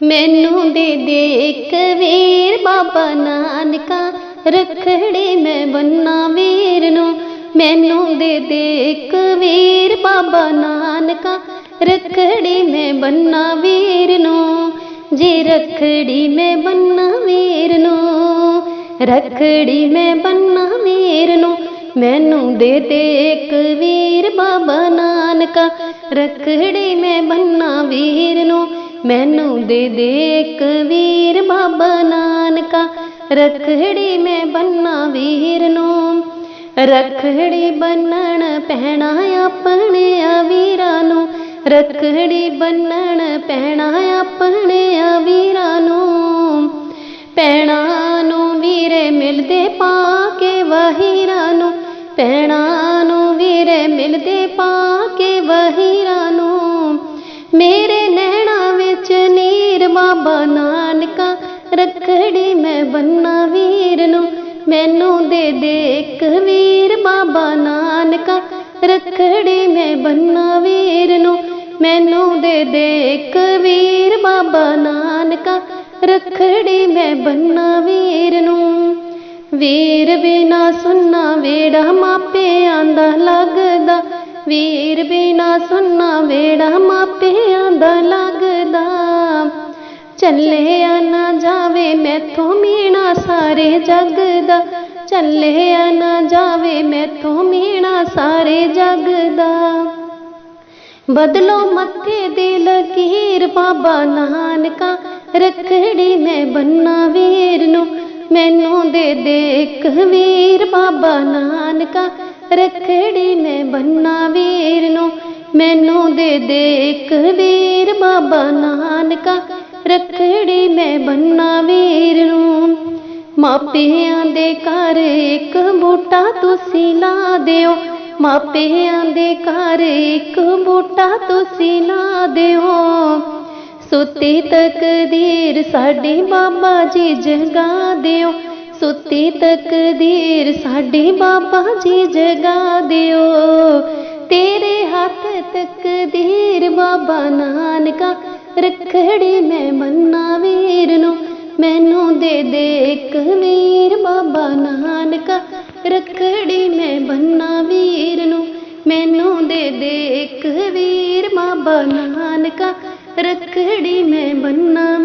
ਮੈਨੂੰ ਦੇ ਦੇ ਇੱਕ ਵੀਰ ਬਾਬਾ ਨਾਨਕਾ, ਰਖੜੀ ਮੈਂ ਬੰਨਾ ਵੀਰ ਨੂੰ। ਮੈਨੂੰ ਦੇ ਦੇ ਇੱਕ ਵੀਰ ਬਾਬਾ ਨਾਨਕਾ, ਰਖੜੀ ਮੈਂ ਬੰਨਾ ਵੀਰ ਨੂੰ। ਜੀ ਰਖੜੀ ਮੈਂ ਬੰਨਾ ਵੀਰ ਨੂੰ, ਰਖੜੀ ਮੈਂ ਬੰਨਾ ਵੀਰ ਨੂੰ, ਮੈਨੂੰ ਦੇ ਦੇ ਇੱਕ ਵੀਰ ਬਾਬਾ ਨਾਨਕਾ, ਰਖੜੀ ਮੈਂ ਬੰਨਾ ਵੀਰ ਨੂੰ। ਮੈਨੂੰ ਦੇ ਦੇ ਇੱਕ ਵੀਰ ਬਾਬਾ ਨਾਨਕਾ। ਰਖੜੀ ਮੈਂ ਬੰਨਾ ਵੀਰ ਨੂੰ। ਰਖੜੀ ਬੰਨਣ ਪੈਣਾ ਆਪਣੇ ਆ ਵੀਰਾਂ ਨੂੰ। ਰਖੜੀ ਬੰਨਣ ਪੈਣਾ ਆਪਣੇ ਆ ਵੀਰਾਂ ਨੂੰ। ਪੈਣਾ ਨੂੰ ਵੀਰੇ ਮਿਲਦੇ ਪਾ ਬਾਬਾ ਨਾਨਕਾ, ਰਖੜੀ ਮੈਂ ਬੰਨਾ ਵੀਰ ਨੂੰ। ਮੈਨੂੰ ਦੇ ਦੇ ਇੱਕ ਵੀਰ ਬਾਬਾ ਨਾਨਕਾ, ਰਖੜੀ ਮੈਂ ਬੰਨਾ ਵੀਰ ਨੂੰ। ਮੈਨੂੰ ਦੇ ਦੇ ਇੱਕ ਵੀਰ ਬਾਬਾ ਨਾਨਕਾ, ਰਖੜੀ ਮੈਂ ਬੰਨਾ ਵੀਰ ਨੂੰ। ਵੀਰ ਬਿਨਾ ਸੁੰਨਾ ਵੇੜਾ ਮਾਪਿਆਂ ਦਾ ਲੱਗਦਾ। ਵੀਰ ਬਿਨਾ ਸੁੰਨਾ ਵੇੜਾ ਮਾਪਿਆਂ ਦਾ ਲੱਗਦਾ। ਚੱਲਿਆ ਨਾ ਜਾਵੇ ਮੈਥੋਂ ਮੀਣਾ ਸਾਰੇ ਜੱਗ ਦਾ। ਚੱਲਿਆ ਨਾ ਜਾਵੇ ਮੈਥੋਂ ਮੀਣਾ ਸਾਰੇ ਜੱਗ ਦਾ। ਬਦਲੋ ਮੱਥੇ ਦੀ ਲਕੀਰ ਬਾਬਾ ਨਾਨਕਾ ਰਖੜੀ ਮੈਂ ਬੰਨਾ ਵੀਰ ਨੂੰ। ਮੈਨੂੰ ਦੇ ਦੇ ਇੱਕ ਵੀਰ ਬਾਬਾ ਨਾਨਕਾ ਰਖੜੀ ਮੈਂ ਬੰਨਾ ਵੀਰ ਨੂੰ। ਮੈਨੂੰ ਦੇ ਦੇ ਇੱਕ ਵੀਰ ਬਾਬਾ ਨਾਨਕਾ ਰਖੜੀ ਮੈਂ ਬੰਨਾ ਵੀਰ ਨੂੰ। ਮਾਪਿਆਂ ਦੇ ਘਰ ਇੱਕ ਬੂਟਾ ਤੁਸੀਂ ਲਾ ਦਿਓ। ਮਾਪਿਆਂ ਦੇ ਘਰ ਇੱਕ ਬੂਟਾ ਤੁਸੀਂ ਲਾ ਦਿਓ। ਸੁੱਤੀ ਤਕਦੀਰ ਸਾਡੇ ਬਾਬਾ ਜੀ ਜਗਾ ਦਿਓ। ਸੁੱਤੀ ਤਕਦੀਰ ਸਾਡੇ ਬਾਬਾ ਜੀ ਜਗਾ ਦਿਓ। ਤੇਰੇ ਹੱਥ ਤਕਦੀਰ ਬਾਬਾ ਨਾਨਕਾ ਰਖੜੀ ਮੈਂ ਮੰਨਾ ਵੀਰ ਨੂੰ, ਮੈਨੂੰ ਦੇ ਦੇ ਇੱਕ ਵੀਰ ਬਾਬਾ ਨਾਨਕਾ। ਰਖੜੀ ਮੈਂ ਬੰਨਾ ਵੀਰ ਨੂੰ, ਮੈਨੂੰ ਦੇ ਦੇ ਇੱਕ ਵੀਰ ਬਾਬਾ ਨਾਨਕਾ। ਰਖੜੀ ਮੈਂ ਬੰਨਾ